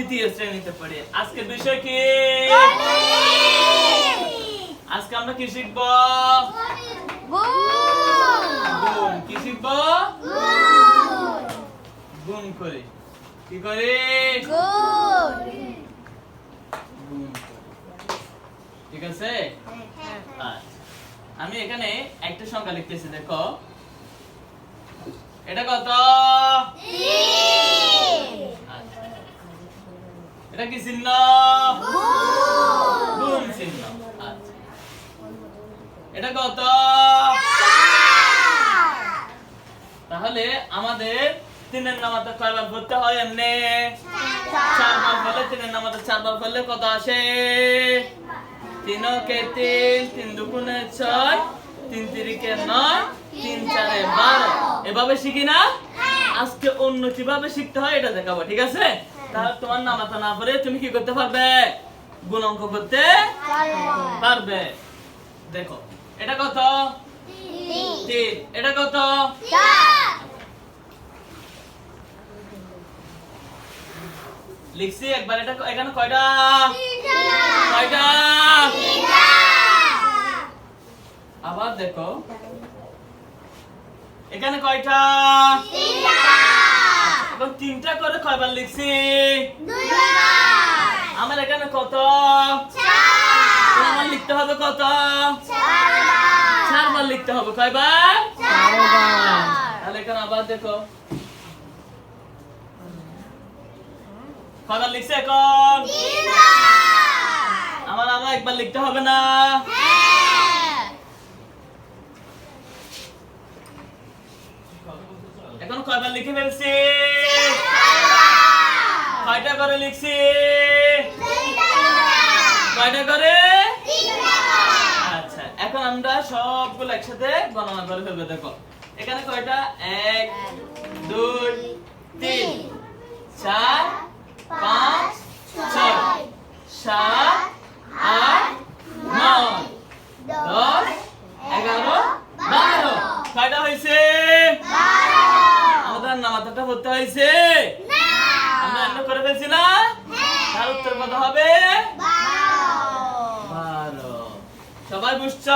দ্বিতীয় শ্রেণীতে পড়ি। আজকে বিষয় কি? আজকে আমরা কি শিখব? গুণ কি শিখব? গুণ করি। কি করি? ঠিক আছে? আচ্ছা। আমি এখানে একটা সংখ্যা লিখতেছি দেখো। এটা কত? আচ্ছা। এটা কি চিহ্ন গুণ চিহ্ন আচ্ছা। এটা কত? তাহলে আমাদের তিনের নামাতে কয়বার পড়তে হয় এমনি। চারবার করলে তিনের নামাতে চারবার করলে কত আসে? তিন কে তিন তিন দুগুণে ছয় তিন তিরিকে নয় তিন চারে বারো। এভাবে শিখি না? আজকে অন্য কীভাবে শিখতে হয় এটা দেখাবো ঠিক আছে? তাহলে তোমার নামাতা না পড়ে তুমি কি করতে পারবে? গুণ অঙ্ক করতে পারবে। দেখো এটা কত? তিন। এটা কত? লিখছি একবার এটা এখানে কয়টা? কয়টা? আবার দেখো। এখানে কয়টা? এখন তিনটা করে কয়বার লিখছি? আমার এখানে কত? আমার লিখতে হবে কত? চারবার। লিখতে হবে কয়বার? তাহলে এখানে আবার দেখো। কয়বার লিখছে এখন? আমার আবার একবার লিখতে হবে না? এখন কয়বার লিখে ফেলছি? কয়টা করে লিখছি? কয়টা করে? আচ্ছা এখন আমরা সবগুলো একসাথে গণনা করে ফেলব দেখো। এখানে কয়টা? এক দুই তিন চার পাঁচ ছয় সাত আট নয় দশ এগারো বারো। কয়টা হয়েছে? আমাদের নামাতাটা পড়তে হয়েছে? আমরা এমনি করে ফেলছি না? তার উত্তর কত হবে? ভালো সবাই বুঝছ?